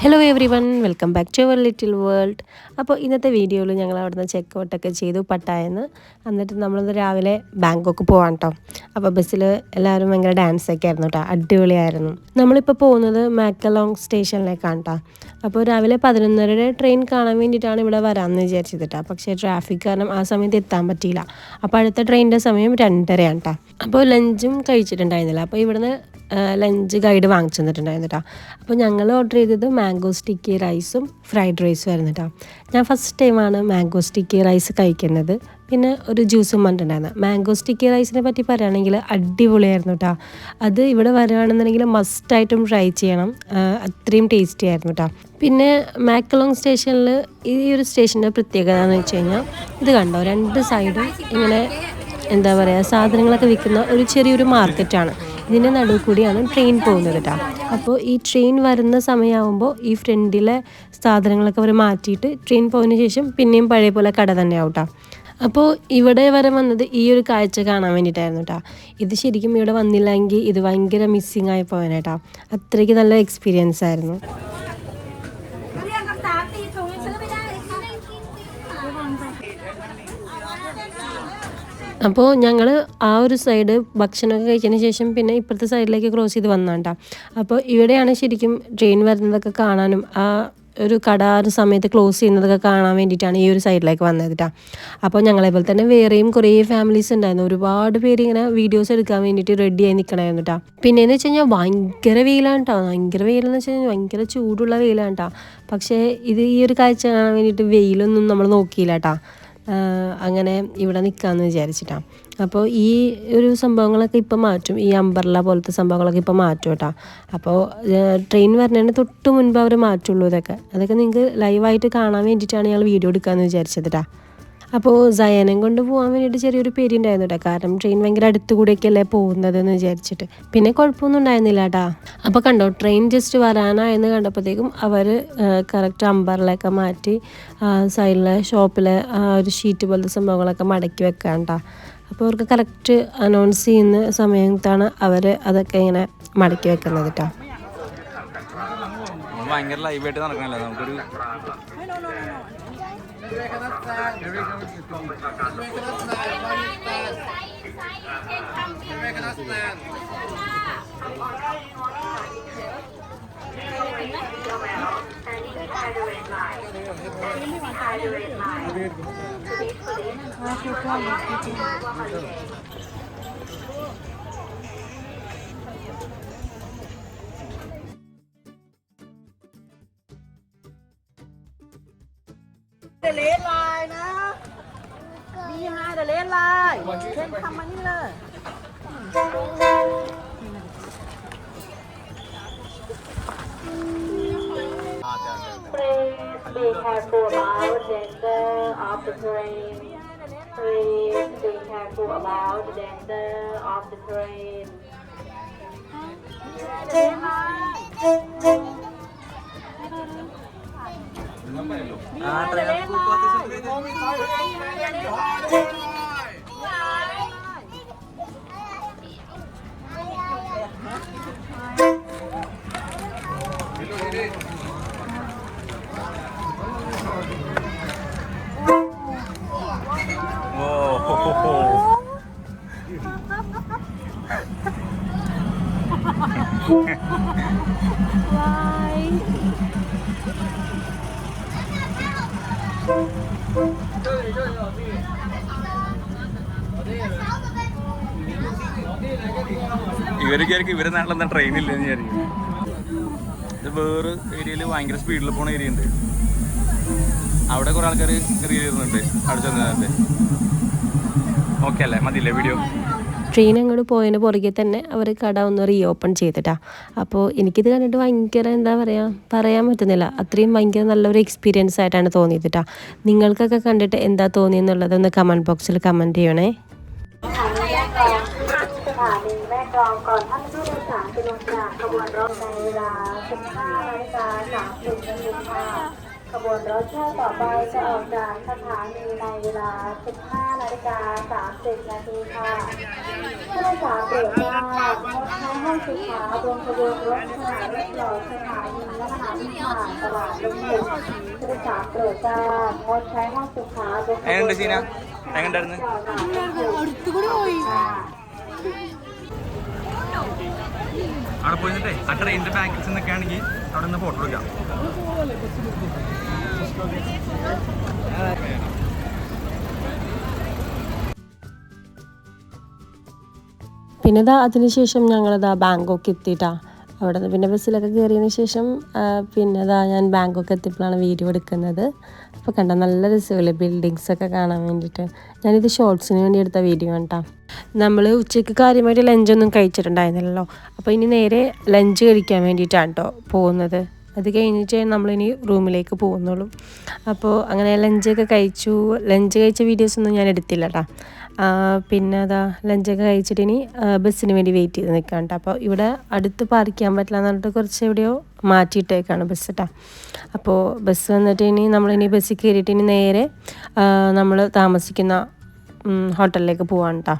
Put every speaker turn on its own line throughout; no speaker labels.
Hello everyone welcome back to our little world അപ്പോൾ ഇന്നത്തെ വീഡിയോയിൽ ഞങ്ങൾ അവിടുന്ന് ചെക്ക് ഔട്ടൊക്കെ ചെയ്തു പട്ടായെന്ന്. എന്നിട്ട് നമ്മളത് രാവിലെ ബാങ്കോക്ക് പോകാം കേട്ടോ അപ്പോൾ ബസ്സിൽ എല്ലാവരും ഭയങ്കര ഡാൻസ് ഒക്കെ ആയിരുന്നു കേട്ടോ അടിപൊളിയായിരുന്നു. നമ്മളിപ്പോൾ പോകുന്നത് മാക്കലോങ് സ്റ്റേഷനിലേക്കാണ് കേട്ടോ അപ്പോൾ രാവിലെ പതിനൊന്നരയുടെ ട്രെയിൻ കാണാൻ വേണ്ടിയിട്ടാണ് ഇവിടെ വരാമെന്ന് വിചാരിച്ചത് കേട്ടോ പക്ഷേ ട്രാഫിക് കാരണം ആ സമയത്ത് എത്താൻ പറ്റിയില്ല. അപ്പോൾ അടുത്ത ട്രെയിനിന്റെ സമയം രണ്ടരയാണ് കേട്ടോ അപ്പോൾ ലഞ്ചും കഴിച്ചിട്ടുണ്ടായിരുന്നില്ല. അപ്പോൾ ഇവിടുന്ന് ലഞ്ച് ഗൈഡ് വാങ്ങിച്ചു തന്നിട്ടുണ്ടായിരുന്നു കേട്ടോ അപ്പോൾ ഞങ്ങൾ ഓർഡർ ചെയ്തത് മാംഗോ സ്റ്റിക്കി റൈസും ഫ്രൈഡ് റൈസും ആയിരുന്നു കേട്ടോ ഞാൻ ഫസ്റ്റ് ടൈമാണ് മാംഗോ സ്റ്റിക്കി റൈസ് കഴിക്കുന്നത്. പിന്നെ ഒരു ജ്യൂസും പറഞ്ഞിട്ടുണ്ടായിരുന്നു മാംഗോ സ്റ്റിക്കി റൈസിനെ പറ്റി പറയുകയാണെങ്കിൽ അടിപൊളിയായിരുന്നു കേട്ടോ അത് ഇവിടെ വരുവാണെന്നുണ്ടെങ്കിൽ മസ്റ്റായിട്ടും ട്രൈ ചെയ്യണം. അത്രയും ടേസ്റ്റി ആയിരുന്നു കേട്ടോ പിന്നെ മാക്കലോങ് സ്റ്റേഷനിൽ ഈ ഒരു സ്റ്റേഷന്റെ പ്രത്യേകത എന്ന് വെച്ച് കഴിഞ്ഞാൽ ഇത് കണ്ടോ? രണ്ട് സൈഡും ഇങ്ങനെ എന്താ പറയുക സാധനങ്ങളൊക്കെ വിൽക്കുന്ന ഒരു ചെറിയൊരു മാർക്കറ്റാണ് ഇതിന്റെ നടുവ് കൂടിയാണ് ട്രെയിൻ പോകുന്നത് കേട്ടോ. അപ്പോൾ ഈ ട്രെയിൻ വരുന്ന സമയമാകുമ്പോൾ ഈ ഫ്രണ്ടിലെ സാധനങ്ങളൊക്കെ അവർ മാറ്റിയിട്ട് ട്രെയിൻ പോയതിന് ശേഷം പിന്നെയും പഴയ പോലെ കട തന്നെയാവും കേട്ടോ അപ്പോൾ ഇവിടെ വരെ വന്നത് ഈ ഒരു കാഴ്ച കാണാൻ വേണ്ടിയിട്ടായിരുന്നു കേട്ടോ ഇത് ശരിക്കും ഇവിടെ വന്നില്ലെങ്കിൽ ഇത് ഭയങ്കര മിസ്സിങ് ആയി പോകാനേട്ടാ അത്രയ്ക്ക് നല്ല എക്സ്പീരിയൻസ് ആയിരുന്നു. അപ്പോൾ ഞങ്ങൾ ആ ഒരു സൈഡ് ഭക്ഷണമൊക്കെ കഴിച്ചതിന് ശേഷം പിന്നെ ഇപ്പുറത്തെ സൈഡിലേക്ക് ക്രോസ് ചെയ്ത് വന്നാണ്ട അപ്പോൾ ഇവിടെയാണ് ശരിക്കും ട്രെയിൻ വരുന്നതൊക്കെ കാണാനും ആ ഒരു കട ആ ഒരു സമയത്ത് ക്ലോസ് ചെയ്യുന്നതൊക്കെ കാണാൻ വേണ്ടിയിട്ടാണ് ഈ ഒരു സൈഡിലേക്ക് വന്നത് കേട്ടോ അപ്പോൾ ഞങ്ങളെ പോലെ തന്നെ വേറെയും കുറേ ഫാമിലീസ് ഉണ്ടായിരുന്നു. ഒരുപാട് പേര് ഇങ്ങനെ വീഡിയോസ് എടുക്കാൻ വേണ്ടിയിട്ട് റെഡി ആയി നിൽക്കണമായിരുന്നു കേട്ടോ പിന്നെയെന്ന് വെച്ച് കഴിഞ്ഞാൽ ഭയങ്കര വെയിലാണ് കേട്ടോ ഭയങ്കര വെയിലെന്ന് വെച്ച് കഴിഞ്ഞാൽ ഭയങ്കര ചൂടുള്ള വെയിലാണ് കേട്ടോ പക്ഷേ ഇത് ഈ ഒരു കാഴ്ച കാണാൻ വേണ്ടിയിട്ട് വെയിലൊന്നും നമ്മൾ നോക്കിയില്ല കേട്ടോ അങ്ങനെ ഇവിടെ നിൽക്കാമെന്ന് വിചാരിച്ചിട്ടാണ് അപ്പോൾ ഈ ഒരു സംഭവങ്ങളൊക്കെ ഇപ്പം മാറ്റും. ഈ അമ്പർല പോലത്തെ സംഭവങ്ങളൊക്കെ ഇപ്പം മാറ്റും കേട്ടോ. അപ്പോൾ ട്രെയിൻ വരുന്നതിന് തൊട്ട് മുൻപ് അവർ മാറ്റുള്ളൂ ഇതൊക്കെ. അതൊക്കെ നിങ്ങൾക്ക് ലൈവായിട്ട് കാണാൻ വേണ്ടിയിട്ടാണ് ഞങ്ങൾ വീഡിയോ എടുക്കാമെന്ന് വിചാരിച്ചത് കേട്ടോ അപ്പോൾ സയനം കൊണ്ട് പോകാൻ വേണ്ടിയിട്ട് ചെറിയൊരു പേര് ഉണ്ടായിരുന്നു കേട്ടോ കാരണം ട്രെയിൻ ഭയങ്കര അടുത്ത് കൂടെയൊക്കെയല്ലേ പോകുന്നതെന്ന് വിചാരിച്ചിട്ട്. പിന്നെ കുഴപ്പമൊന്നും ഉണ്ടായിരുന്നില്ല കേട്ടാ അപ്പോൾ കണ്ടോ ട്രെയിൻ ജസ്റ്റ് വരാനായെന്ന് കണ്ടപ്പോഴത്തേക്കും അവർ കറക്റ്റ് അമ്പറിലൊക്കെ മാറ്റി സൈഡിലെ ഷോപ്പിലെ ആ ഒരു ഷീറ്റ് പോലത്തെ സംഭവങ്ങളൊക്കെ മടക്കി വെക്കാൻ കേട്ടോ അപ്പോൾ അവർക്ക് കറക്റ്റ് അനൗൺസ് ചെയ്യുന്ന സമയത്താണ് അവർ അതൊക്കെ ഇങ്ങനെ മടക്കി വെക്കുന്നത് കേട്ടോ
ഭയങ്കര ലൈവായിട്ട് നടക്കണല്ലേ? നമുക്കൊരു
กองประชาการตำร
วจ American us plan. เลไลน์นะ ยังไงเดี๋
ยวเล่น
เลยเข้มทำมานี่เลยเล่นเลย આ
ഇവർ വിചാരിക്കും ഇവരെ നാട്ടിലെന്താ ട്രെയിനില്ലെന്ന് വിചാരിക്കും. ഇത് വേറെ ഏരിയയിൽ ഭയങ്കര സ്പീഡിൽ പോണ ഏരിയ ഉണ്ട്. അവിടെ കുറെ ആൾക്കാർ റീൽ ഇരുന്നുണ്ട് അവിടെ ചെന്നിട്ട് ഓക്കെ അല്ലേ? മതിയില്ലേ വീഡിയോ
ട്രെയിൻ അങ്ങോട്ട് പോയതിന് പുറകെ തന്നെ അവർ കട ഒന്ന് റീ ഓപ്പൺ ചെയ്തിട്ടാ അപ്പോൾ എനിക്കിത് കണ്ടിട്ട് ഭയങ്കര എന്താ പറയുക പറയാൻ പറ്റുന്നില്ല അത്രയും ഭയങ്കര നല്ലൊരു എക്സ്പീരിയൻസ് ആയിട്ടാണ് തോന്നിയത് ട്ടാ നിങ്ങൾക്കൊക്കെ കണ്ടിട്ട് എന്താ തോന്നിയെന്നുള്ളത് ഒന്ന് കമൻറ്റ് ബോക്സിൽ കമൻറ്റ് ചെയ്യണേ
สถานีแม่กลองก่อนท่านผู้โดยสารจะลงจากขบวนรถในเวลา 15นาฬิกา30นาทีค่ะ ขบ ี นรถเที่ยวต่อไปจะออกจากสถานีในเวลา 15 นาฬิกา 30 นาทีค่ะผู้โดยสารเบิกว่ารถในห้องสุขาบนขบวนรถขนาดเล็กหล่อสถานีและมหาวิทยาลัยตลาดลุงหนึ่งผู้โดยสารเบิกว่างดใช้ห้องสุขาบนขบวนรถ
สถา
นีหล่อสถานีและมหาวิทยาลัยตลาดลุงหนึ่ง
അവിടെ പോയി നിന്നിട്ടേ ആ ട്രെയിനിന്റെ ബാക്കിൽ നിന്നൊക്കെ ആണെങ്കിൽ അവിടെ നിന്ന് ഫോട്ടോ എടുക്കാം.
പിന്നെ ഇതാ അതിനുശേഷം ഞങ്ങളിതാ ബാങ്കോക്ക് എത്തിയിട്ടാ അവിടെ നിന്ന് പിന്നെ ബസ്സിലൊക്കെ കയറിയതിന് ശേഷം പിന്നെ അതാ ഞാൻ ബാങ്കൊക്കെ എത്തിയപ്പോഴാണ് വീഡിയോ എടുക്കുന്നത്. അപ്പോൾ കണ്ട നല്ല രസമില്ലേ ബിൽഡിങ്സൊക്കെ കാണാൻ വേണ്ടിയിട്ട്. ഞാനിത് ഷോർട്സിന് വേണ്ടി എടുത്ത വീഡിയോ കേട്ടോ നമ്മൾ ഉച്ചയ്ക്ക് കാര്യമായിട്ട് ലഞ്ചൊന്നും കഴിച്ചിട്ടുണ്ടായിരുന്നില്ലല്ലോ. അപ്പോൾ ഇനി നേരെ ലഞ്ച് കഴിക്കാൻ വേണ്ടിയിട്ടാണ് കേട്ടോ പോകുന്നത്. അത് കഴിഞ്ഞിട്ട് നമ്മളിനി റൂമിലേക്ക് പോകുന്നുള്ളൂ. അപ്പോൾ അങ്ങനെ ലഞ്ചൊക്കെ കഴിച്ചു. ലഞ്ച് കഴിച്ച വീഡിയോസൊന്നും ഞാൻ എടുത്തില്ല കേട്ടോ പിന്നെ അതാ ലഞ്ചൊക്കെ കഴിച്ചിട്ട് ഇനി ബസ്സിന് വേണ്ടി വെയിറ്റ് ചെയ്ത് നിൽക്കാം കേട്ടോ അപ്പോൾ ഇവിടെ അടുത്ത് പാർക്ക് ചെയ്യാൻ പറ്റില്ല എന്ന് പറഞ്ഞിട്ട് കുറച്ച് എവിടെയോ മാറ്റിയിട്ടേക്കാണ് ബസ് കേട്ടോ അപ്പോൾ ബസ് വന്നിട്ട് ഇനി നമ്മളിനി ബസ്സിൽ കയറിയിട്ട് ഇനി നേരെ നമ്മൾ താമസിക്കുന്ന ഹോട്ടലിലേക്ക് പോവാണ് കേട്ടോ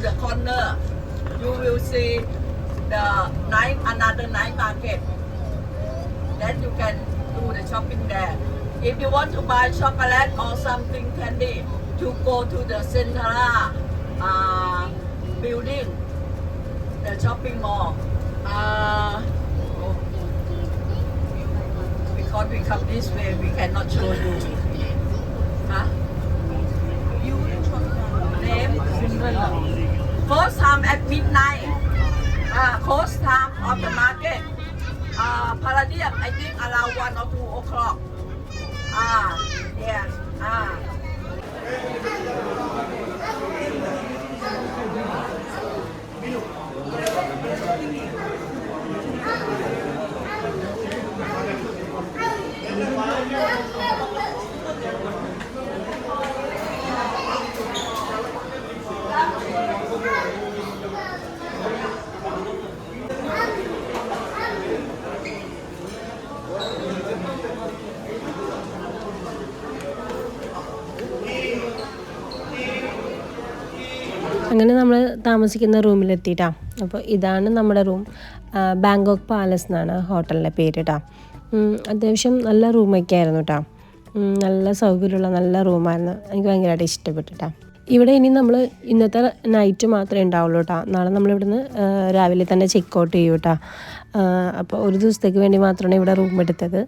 the corner, you will see the another market. Then you can do the shopping there. If you want to buy chocolate or something candy, you go to the Centra uh, building, the shopping mall. Uh. Because we come this way, we cannot show you. Huh? name Close time at midnight. Uh, close time of the market. Uh, Palladium, I think around one or two o'clock. Ah, yes. Ah.
അങ്ങനെ നമ്മൾ താമസിക്കുന്ന റൂമിലെത്തിയിട്ടാ. അപ്പോൾ ഇതാണ് നമ്മുടെ room. Bangkok palace എന്നാണ് ഹോട്ടലിന്റെ പേര് കേട്ടോ അത്യാവശ്യം നല്ല റൂമൊക്കെ ആയിരുന്നു കേട്ടോ നല്ല സൗകര്യമുള്ള നല്ല റൂമായിരുന്നു. എനിക്ക് ഭയങ്കരമായിട്ട് ഇഷ്ടപ്പെട്ടിട്ടാ. ഇവിടെ ഇനി നമ്മൾ ഇന്നത്തെ നൈറ്റ് മാത്രമേ ഉണ്ടാവുള്ളൂ കേട്ടോ നാളെ നമ്മളിവിടുന്ന് രാവിലെ തന്നെ ചെക്ക് ഔട്ട് ചെയ്യും കേട്ടോ അപ്പോൾ ഒരു ദിവസത്തേക്ക് വേണ്ടി മാത്രമാണ് ഇവിടെ റൂം എടുത്തത്.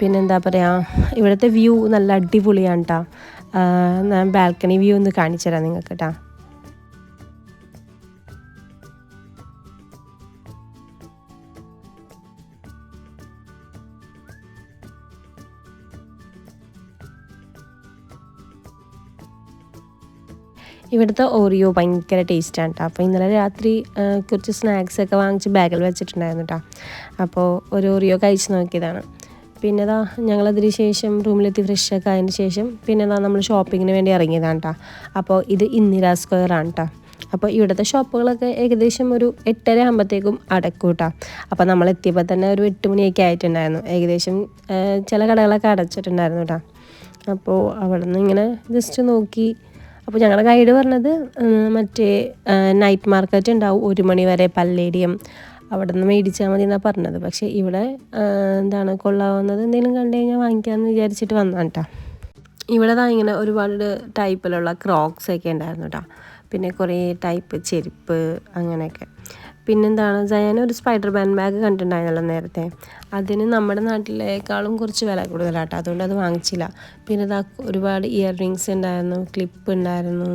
പിന്നെന്താ പറയുക ഇവിടുത്തെ വ്യൂ നല്ല അടിപൊളിയാണ് കേട്ടോ ഞാൻ ബാൽക്കണി വ്യൂ ഒന്ന് കാണിച്ചു തരാം നിങ്ങൾക്ക് കേട്ടോ ഇവിടുത്തെ ഓറിയോ ഭയങ്കര ടേസ്റ്റാണ് കേട്ടോ അപ്പോൾ ഇന്നലെ രാത്രി കുറച്ച് സ്നാക്സ് ഒക്കെ വാങ്ങിച്ച് ബാഗിൽ വെച്ചിട്ടുണ്ടായിരുന്നു കേട്ടോ അപ്പോൾ ഒരു ഓറിയോ കഴിച്ച് നോക്കിയതാണ്. പിന്നെ ഇതാ ഞങ്ങളതിന് ശേഷം റൂമിലെത്തി ഫ്രഷ് ഒക്കെ ആയതിന് ശേഷം പിന്നെ ഇതാ നമ്മൾ ഷോപ്പിങ്ങിന് വേണ്ടി ഇറങ്ങിയതാണ് കേട്ടോ അപ്പോൾ ഇത് ഇന്ദിരാ സ്ക്വയർ ആണ് കേട്ടോ അപ്പോൾ ഇവിടുത്തെ ഷോപ്പുകളൊക്കെ ഏകദേശം ഒരു എട്ടര ആകുമ്പോഴത്തേക്കും അടക്കും കേട്ടോ അപ്പോൾ നമ്മൾ എത്തിയപ്പോൾ തന്നെ ഒരു എട്ട് മണിയൊക്കെ ആയിട്ടുണ്ടായിരുന്നു. ഏകദേശം ചില കടകളൊക്കെ അടച്ചിട്ടുണ്ടായിരുന്നു കേട്ടോ അപ്പോൾ അവിടെ നിന്ന് ഇങ്ങനെ ജസ്റ്റ് നോക്കി അപ്പോൾ ഞങ്ങളുടെ ഗൈഡ് പറഞ്ഞത് മറ്റേ നൈറ്റ് മാർക്കറ്റ് ഉണ്ടാവും. ഒരു മണി വരെ പല്ലേടിയം അവിടെ നിന്ന് മേടിച്ചാൽ മതി എന്നാണ് പറഞ്ഞത്. പക്ഷേ ഇവിടെ എന്താണ് കൊള്ളാവുന്നത് എന്തെങ്കിലും കണ്ടു കഴിഞ്ഞാൽ വാങ്ങിക്കാമെന്ന് വിചാരിച്ചിട്ട് വന്നാണ് കേട്ടോ ഇവിടെ താ ഇങ്ങനെ ഒരുപാട് ടൈപ്പിലുള്ള ക്രോക്സ് ഒക്കെ ഉണ്ടായിരുന്നു കേട്ടോ പിന്നെ കുറേ ടൈപ്പ് ചെരുപ്പ് അങ്ങനെയൊക്കെ. പിന്നെന്താണ് ജയാന ഒരു സ്പൈഡർ ബാൻ ബാഗ് കണ്ടിട്ടുണ്ടായിരുന്നല്ലോ നേരത്തെ. അതിന് നമ്മുടെ നാട്ടിലേക്കാളും കുറച്ച് വില കൂടുതലാട്ടോ. അതുകൊണ്ട് അത് വാങ്ങിച്ചില്ല. പിന്നെ ഇതാ ഒരുപാട് ഇയർ റിങ്സ് ഉണ്ടായിരുന്നു ക്ലിപ്പ് ഉണ്ടായിരുന്നു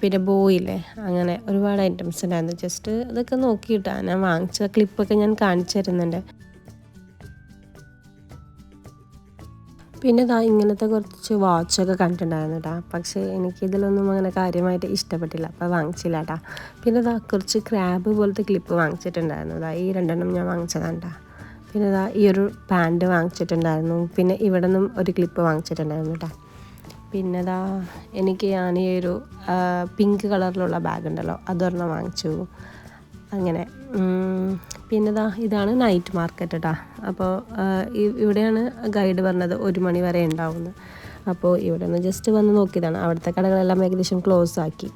പിന്നെ ബോയില്ലേ അങ്ങനെ ഒരുപാട് ഐറ്റംസ് ഉണ്ടായിരുന്നു. ജസ്റ്റ് ഇതൊക്കെ നോക്കിയിട്ടാണ് ഞാൻ വാങ്ങിച്ച ക്ലിപ്പൊക്കെ ഞാൻ കാണിച്ചു തരുന്നുണ്ട്. പിന്നെ ഇതാ ഇങ്ങനത്തെ കുറച്ച് വാച്ചൊക്കെ കണ്ടിട്ടുണ്ടായിരുന്നു കേട്ടോ പക്ഷേ എനിക്കിതിലൊന്നും അങ്ങനെ കാര്യമായിട്ട് ഇഷ്ടപ്പെട്ടില്ല. അപ്പോൾ വാങ്ങിച്ചില്ല കേട്ടോ പിന്നെ ഇതാ കുറച്ച് ക്രാബ് പോലത്തെ ക്ലിപ്പ് വാങ്ങിച്ചിട്ടുണ്ടായിരുന്നു. ഇതാ ഈ രണ്ടെണ്ണം ഞാൻ വാങ്ങിച്ചതാണ് കേട്ടോ പിന്നെ ഇതാ ഈ ഒരു പാന്റ് വാങ്ങിച്ചിട്ടുണ്ടായിരുന്നു. പിന്നെ ഇവിടെ നിന്നും ഒരു ക്ലിപ്പ് വാങ്ങിച്ചിട്ടുണ്ടായിരുന്നു കേട്ടോ പിന്നെ ദാ എനിക്ക് ഞാൻ ഈ ഒരു പിങ്ക് കളറിലുള്ള ബാഗ് ഉണ്ടല്ലോ അതൊരെണ്ണം വാങ്ങിച്ചു. അങ്ങനെ പിന്നെ ദാ ഇതാണ് നൈറ്റ് മാർക്കറ്റ് കേട്ടോ അപ്പോൾ ഇവിടെയാണ് ഗൈഡ് പറഞ്ഞത് ഒരു മണി വരെ ഉണ്ടാവുന്നത് അപ്പോൾ ഇവിടെ നിന്ന് ജസ്റ്റ് വന്ന് നോക്കിയതാണ്. അവിടുത്തെ കടകളെല്ലാം ഏകദേശം ക്ലോസ് ആക്കി.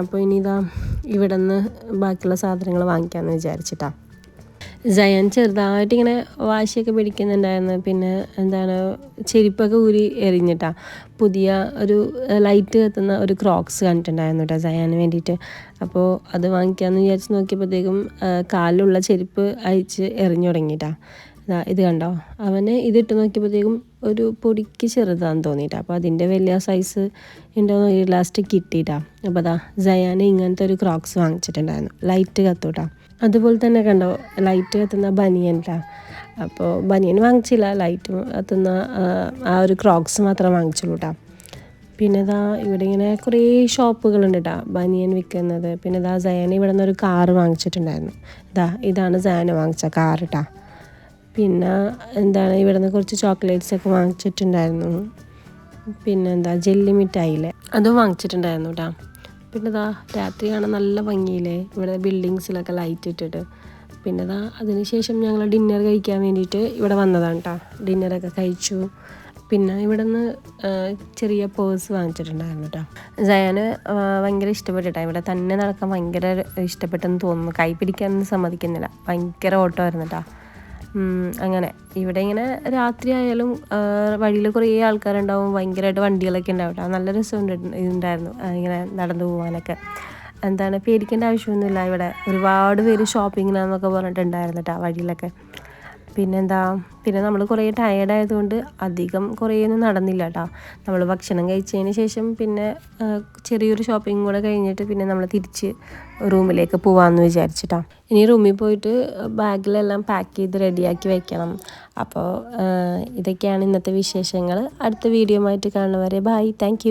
അപ്പോൾ ഇനി ഇതാ ഇവിടെ നിന്ന് ബാക്കിയുള്ള സാധനങ്ങൾ വാങ്ങിക്കാമെന്ന് വിചാരിച്ചിട്ടാണ് ജയൻ ചെറുതായിട്ട് ഇങ്ങനെ വാശിയൊക്കെ പിടിക്കുന്നുണ്ടായിരുന്നു. പിന്നെ എന്താണ് ചെരുപ്പൊക്കെ ഊരി എറിഞ്ഞിട്ടാ. പുതിയ ഒരു ലൈറ്റ് കത്തുന്ന ഒരു ക്രോക്സ് കണ്ടിട്ടുണ്ടായിരുന്നു കേട്ടോ ജയാന് വേണ്ടിയിട്ട്. അപ്പോൾ അത് വാങ്ങിക്കാമെന്ന് വിചാരിച്ച് നോക്കിയപ്പോഴത്തേക്കും കാലിലുള്ള ചെരുപ്പ് അയച്ച് എറിഞ്ഞു തുടങ്ങിയിട്ടാ. ഇത് കണ്ടോ? അവന് ഇതിട്ട് നോക്കിയപ്പോഴത്തേക്കും ഒരു പൊടിക്ക് ചെറുതാന്ന് തോന്നിയിട്ടാ. അപ്പോൾ അതിന്റെ വലിയ സൈസ് ഉണ്ടോ ലാസ്റ്റ് കിട്ടിയിട്ടാ. അപ്പോൾ അതാ ജയാന് ഇങ്ങനത്തെ ഒരു ക്രോക്സ് വാങ്ങിച്ചിട്ടുണ്ടായിരുന്നു. ലൈറ്റ് കത്തൂട്ടാ. അതുപോലെ തന്നെ കണ്ടോ ലൈറ്റ് കത്തുന്ന ബനിയനിലാ അപ്പോൾ ബനിയൻ വാങ്ങിച്ചില്ല ലൈറ്റ് കത്തുന്ന ആ, ആ ഒരു ക്രോക്സ് മാത്രം വാങ്ങിച്ചുള്ളൂ കേട്ടോ പിന്നെ ഇതാ ഇവിടെ ഇങ്ങനെ കുറേ ഷോപ്പുകളുണ്ട് കേട്ടോ ബനിയൻ വിൽക്കുന്നത് പിന്നെ ഇതാ സയാന ഇവിടെ നിന്ന് ഒരു കാറ് വാങ്ങിച്ചിട്ടുണ്ടായിരുന്നു. ഇതാ ഇതാണ് സയാന വാങ്ങിച്ച കാർ കേട്ടോ പിന്നെ എന്താണ് ഇവിടെ നിന്ന് കുറച്ച് ചോക്ലേറ്റ്സ് ഒക്കെ വാങ്ങിച്ചിട്ടുണ്ടായിരുന്നു. പിന്നെന്താ ജെല്ലി മിഠായില്ലേ അതും വാങ്ങിച്ചിട്ടുണ്ടായിരുന്നു കേട്ടോ പിന്നെ ഇതാ രാത്രി കാണാൻ നല്ല ഭംഗിയില്ലേ? ഇവിടെ ബിൽഡിങ്സിലൊക്കെ ലൈറ്റ് ഇട്ടിട്ട്. പിന്നെ ഇതാ അതിനുശേഷം ഞങ്ങൾ ഡിന്നർ കഴിക്കാൻ വേണ്ടിയിട്ട് ഇവിടെ വന്നതാണ് കേട്ടോ ഡിന്നറൊക്കെ കഴിച്ചു. പിന്നെ ഇവിടെ നിന്ന് ചെറിയ പേഴ്സ് വാങ്ങിച്ചിട്ടുണ്ടായിരുന്നു കേട്ടോ ജയാന് ഭയങ്കര ഇഷ്ടപ്പെട്ടിട്ടാ. ഇവിടെ തന്നെ നടക്കാൻ ഭയങ്കര ഇഷ്ടപ്പെട്ടെന്ന് തോന്നുന്നു. കൈ പിടിക്കാനൊന്നും സമ്മതിക്കുന്നില്ല. ഭയങ്കര ഓട്ടമായിരുന്നു കേട്ടോ അങ്ങനെ. ഇവിടെ ഇങ്ങനെ രാത്രി ആയാലും വഴിയിൽ കുറേ ആൾക്കാരുണ്ടാവും. ഭയങ്കരമായിട്ട് വണ്ടികളൊക്കെ ഉണ്ടാവും നല്ല രസം ഉണ്ടായിരുന്നു ഇങ്ങനെ നടന്നു പോകാനൊക്കെ എന്താണ് പേടിക്കേണ്ട ആവശ്യമൊന്നുമില്ല. ഇവിടെ ഒരുപാട് പേര് ഷോപ്പിങ്ങിനാന്നൊക്കെ പറഞ്ഞിട്ടുണ്ടായിരുന്നു കേട്ടോ വഴിയിലൊക്കെ. പിന്നെന്താ? പിന്നെ നമ്മൾ കുറേ ടയേർഡ് ആയതുകൊണ്ട് അധികം കുറേയൊന്നും നടന്നില്ല കേട്ടോ നമ്മൾ ഭക്ഷണം കഴിച്ചതിന് ശേഷം പിന്നെ ചെറിയൊരു ഷോപ്പിംഗ് കൂടെ കഴിഞ്ഞിട്ട് പിന്നെ നമ്മൾ തിരിച്ച് റൂമിലേക്ക് പോകാമെന്ന് വിചാരിച്ചിട്ടാ. ഇനി റൂമിൽ പോയിട്ട് ബാഗിലെല്ലാം പാക്ക് ചെയ്ത് റെഡിയാക്കി വെക്കണം. അപ്പോൾ ഇതൊക്കെയാണ് ഇന്നത്തെ വിശേഷങ്ങൾ അടുത്ത വീഡിയോ ആയിട്ട് കാണുന്നവരെ ബൈ താങ്ക്